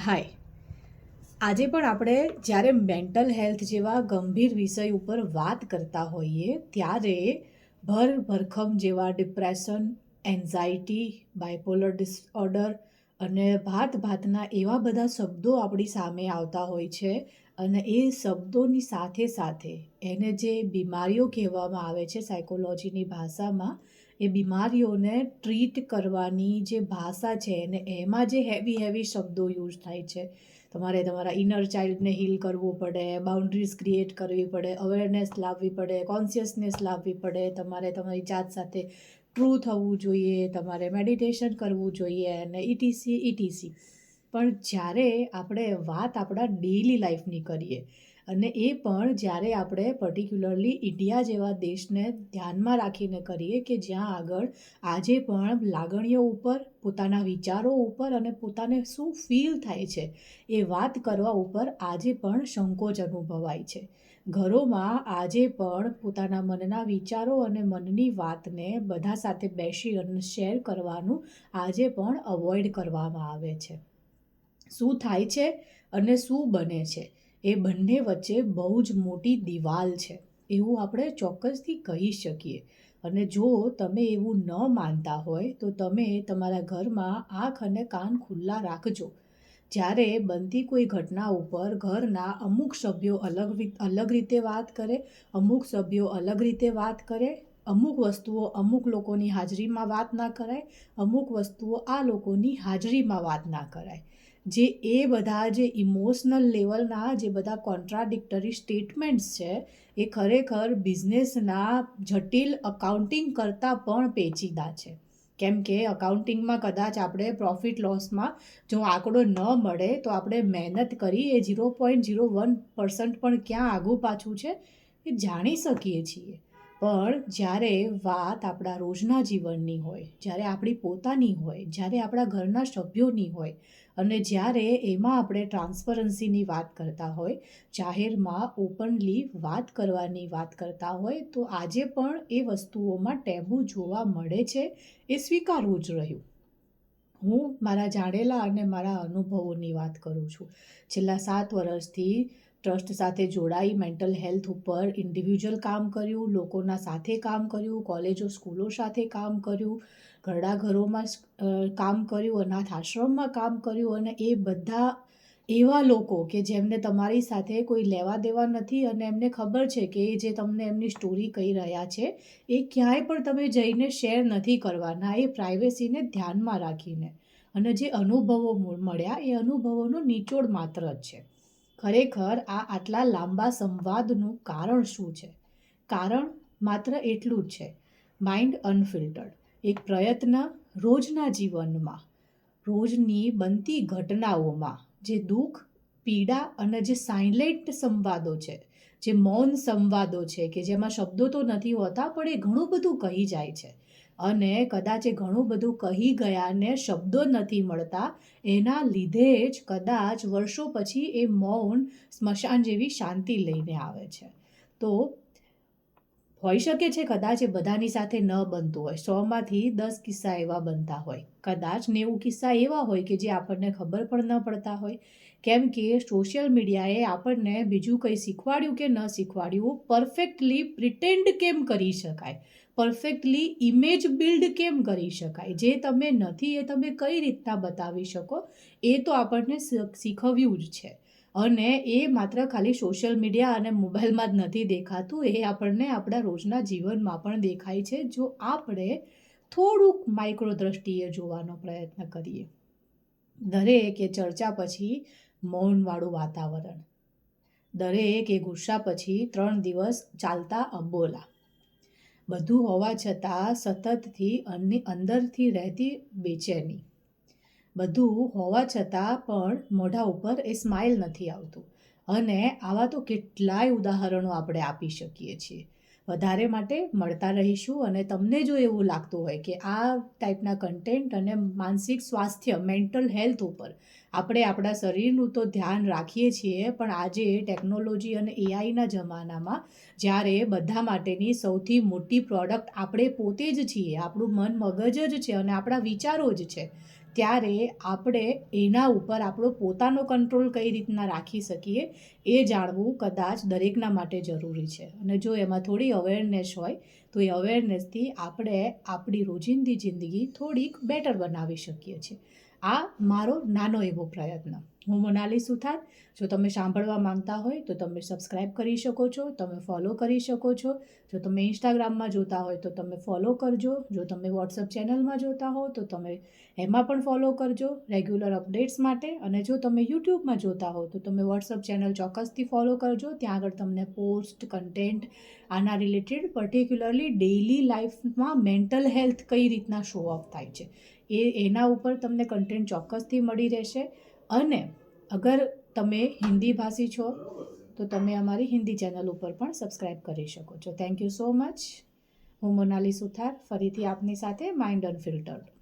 હાય. આજે પણ આપણે જ્યારે મેન્ટલ હેલ્થ જેવા ગંભીર વિષય ઉપર વાત કરતા હોઈએ ત્યારે ભર ભરખમ જેવા ડિપ્રેશન એન્ઝાયટી બાયપોલર ડિસઓર્ડર અને ભાત ભાતના એવા બધા શબ્દો આપણી સામે આવતા હોય છે અને એ શબ્દોની સાથે સાથે એને જે બીમારીઓ કહેવામાં આવે છે સાયકોલોજીની ભાષામાં એ બીમારીઓને ટ્રીટ કરવાની જે ભાષા છે અને એમાં જે હેવી હેવી શબ્દો યુઝ થાય છે. તમારે તમારા ઇનર ચાઇલ્ડને હીલ કરવું પડે બાઉન્ડ્રીઝ ક્રિએટ કરવી પડે અવેરનેસ લાવવી પડે કોન્શિયસનેસ લાવવી પડે. તમારે તમારી જાત સાથે ટ્રુ થવું જોઈએ, તમારે મેડિટેશન કરવું જોઈએ અને ઇટીસી ઇટીસી પણ જ્યારે આપણે વાત આપણા ડેઈલી લાઈફની કરીએ અને એ પણ જ્યારે આપણે પર્ટિક્યુલરલી ઇન્ડિયા જેવા દેશને ધ્યાનમાં રાખીને કરીએ કે જ્યાં આગળ આજે પણ લાગણીઓ ઉપર, પોતાના વિચારો ઉપર અને પોતાને શું ફીલ થાય છે એ વાત કરવા ઉપર આજે પણ સંકોચ અનુભવાય છે. ઘરોમાં આજે પણ પોતાના મનના વિચારો અને મનની વાતને બધા સાથે બેસી અને શેર કરવાનું આજે પણ અવોઇડ કરવામાં આવે છે. શું થાય છે અને શું બને છે? એ બંને વચ્ચે બહુ જ મોટી દિવાલ છે, એવું આપણે ચોક્કસથી કહી શકીએ. અને જો તમે એવું ન માનતા હોય, તો તમે તમારા ઘરમાં આંખ અને કાન ખુલ્લા રાખજો. જ્યારે બનતી કોઈ ઘટના ઉપર ઘરના અમુક સભ્યો અલગ અલગ રીતે વાત કરે, અમુક સભ્યો અલગ રીતે વાત કરે, અમુક વસ્તુઓ અમુક લોકોની હાજરીમાં વાત ના કરાય, અમુક વસ્તુઓ આ લોકોની હાજરીમાં વાત ના કરાય. જે એ બધા જે ઇમોશનલ લેવલના જે બધા કોન્ટ્રાડિક્ટરી સ્ટેટમેન્ટ્સ છે, એ ખરેખર બિઝનેસના જટિલ અકાઉન્ટિંગ કરતાં પણ પેચીદા છે. કેમ કે અકાઉન્ટિંગમાં કદાચ આપણે પ્રોફિટ લોસમાં જો આંકડો ન મળે તો આપણે મહેનત કરી એ zero point zero one percent પણ ક્યાં આગું પાછું છે એ જાણી શકીએ છીએ. પણ જ્યારે વાત આપણા રોજના જીવનની હોય, જ્યારે આપણી પોતાની હોય, જ્યારે આપણા ઘરના સભ્યોની હોય અને જ્યારે એમાં આપણે ટ્રાન્સપરન્સીની વાત કરતા હોય, જાહેરમાં ઓપનલી વાત કરવાની વાત કરતા હોય, તો આજે પણ એ વસ્તુઓમાં ટેબુ જોવા મળે છે, એ સ્વીકારવું જ રહ્યું. હું મારા જાણેલા અને મારા અનુભવોની વાત કરું છું. છેલ્લા સાત વર્ષથી ટ્રસ્ટ સાથે જોડાઈ મેન્ટલ હેલ્થ ઉપર ઇન્ડિવિજ્યુઅલ કામ કર્યું, લોકોના સાથે કામ કર્યું, કોલેજો, સ્કૂલો સાથે કામ કર્યું ઘરડા ઘરોમાં કામ કર્યું, અનાથ આશ્રમમાં કામ કર્યું અને એ બધા એવા લોકો કે જેમને તમારી સાથે કોઈ લેવા દેવા નથી અને એમને ખબર છે કે એ જે તમને એમની સ્ટોરી કહી રહ્યા છે, એ ક્યાંય પણ તમે જઈને શેર નથી કરવાના. એ પ્રાઇવેસીને ધ્યાનમાં રાખીને. અને જે અનુભવો મળ્યા, એ અનુભવોનો નિચોડ માત્ર જ છે. ખરેખર આ આટલા લાંબા સંવાદનું કારણ શું છે? કારણ માત્ર એટલું જ છે. માઇન્ડ અનફિલ્ટર્ડ એક પ્રયત્ન રોજના જીવનમાં, રોજની બનતી ઘટનાઓમાં, જે દુઃખ, પીડા અને જે સાયલેન્ટ સંવાદો છે, જે મૌન સંવાદો છે, કે જેમાં શબ્દો તો નથી હોતા, પણ એ ઘણું બધું કહી જાય છે. અને કદાચ એ ઘણું બધું કહી ગયાને શબ્દો નથી મળતા, એના લીધે જ કદાચ વર્ષો પછી એ મૌન સ્મશાન જેવી શાંતિ લઈને આવે છે. તો હોઈ શકે છે કદાચ એ બધાની સાથે ન બનતું હોય. સોમાંથી દસ કિસ્સા એવા બનતા હોય. કદાચ નેવું કિસ્સા એવા હોય કે જે આપણને ખબર પણ ન પડતા હોય. કેમ કે સોશિયલ મીડિયાએ આપણને બીજું કંઈ શીખવાડ્યું કે ન શીખવાડ્યું પરફેક્ટલી પ્રિટેન્ડ કેમ કરી શકાય? પરફેક્ટલી ઇમેજ બિલ્ડ કેમ કરી શકાય? જે તમે નથી, એ તમે કઈ રીતના બતાવી શકો? એ તો આપણને શીખવ્યું જ છે. અને એ માત્ર ખાલી સોશિયલ મીડિયા અને મોબાઈલમાં જ નથી દેખાતું, એ આપણને આપણા રોજના જીવનમાં પણ દેખાય છે. જો આપણે થોડુંક માઇક્રો દ્રષ્ટિએ જોવાનો પ્રયત્ન કરીએ. દરેક એ ચર્ચા પછી મૌનવાળું વાતાવરણ. દરેક એ ગુસ્સા પછી ત્રણ દિવસ ચાલતા અબોલા. બધું હોવા છતાં સતતથી અન્ય અંદરથી રહેતી બેચેની. બધું હોવા છતાં પણ મોઢા ઉપર એ સ્માઇલ નથી આવતું. અને આવા તો કેટલાય ઉદાહરણો આપણે આપી શકીએ છીએ. વધારે માટે મળતા રહીશું અને તમને જો એવું લાગતું હોય કે આ ટાઈપના કન્ટેન્ટ અને માનસિક સ્વાસ્થ્ય મેન્ટલ હેલ્થ ઉપર આપણે આપણા શરીરનું તો ધ્યાન રાખીએ છીએ, પણ આજે ટેકનોલોજી અને એઆઈના જમાનામાં જ્યારે બધા માટેની સૌથી મોટી પ્રોડક્ટ આપણે પોતે જ છીએ, આપણું મન મગજ જ છે અને આપણા વિચારો જ છે. ત્યારે આપણે એના ઉપર આપણો પોતાનો કંટ્રોલ કઈ રીતના રાખી શકીએ એ જાણવું કદાચ દરેકના માટે જરૂરી છે. અને જો એમાં થોડી અવેરનેસ હોય, તો એ અવેરનેસથી આપણે આપણી રોજિંદી જિંદગી થોડીક બેટર બનાવી શકીએ છીએ. આ મારો નાનો એવો પ્રયત્ન. હું મોનાલી સુથાર જો તમે સાંભળવા માંગતા હોય તો તમે સબસ્ક્રાઇબ કરી શકો છો, તમે ફોલો કરી શકો છો. જો તમે ઇન્સ્ટાગ્રામમાં જોતા હોય તો તમે ફોલો કરજો. જો તમે વોટ્સઅપ ચેનલમાં જોતા હો તો તમે એમાં પણ ફોલો કરજો રેગ્યુલર અપડેટ્સ માટે. અને જો તમે યુટ્યુબમાં જોતા હો તો તમે વોટ્સઅપ ચેનલ ચોક્કસથી ફોલો કરજો. ત્યાં આગળ તમને પોસ્ટ, કન્ટેન્ટ, આના રિલેટેડ પર્ટિક્યુલરલી ડેઇલી લાઈફમાં મેન્ટલ હેલ્થ કઈ રીતના શો અપ થાય છે. એ એના ઉપર તમને કન્ટેન્ટ ચોક્કસથી મળી રહેશે. અને અગર તમે હિન્દી ભાષી છો, તો તમે અમારી હિન્દી ચેનલ ઉપર પણ સબસ્ક્રાઈબ કરી શકો છો. થેન્ક યુ સો મચ હું મોનાલી સુથાર. ફરીથી આપની સાથે માઇન્ડ અનફિલ્ટર્ડ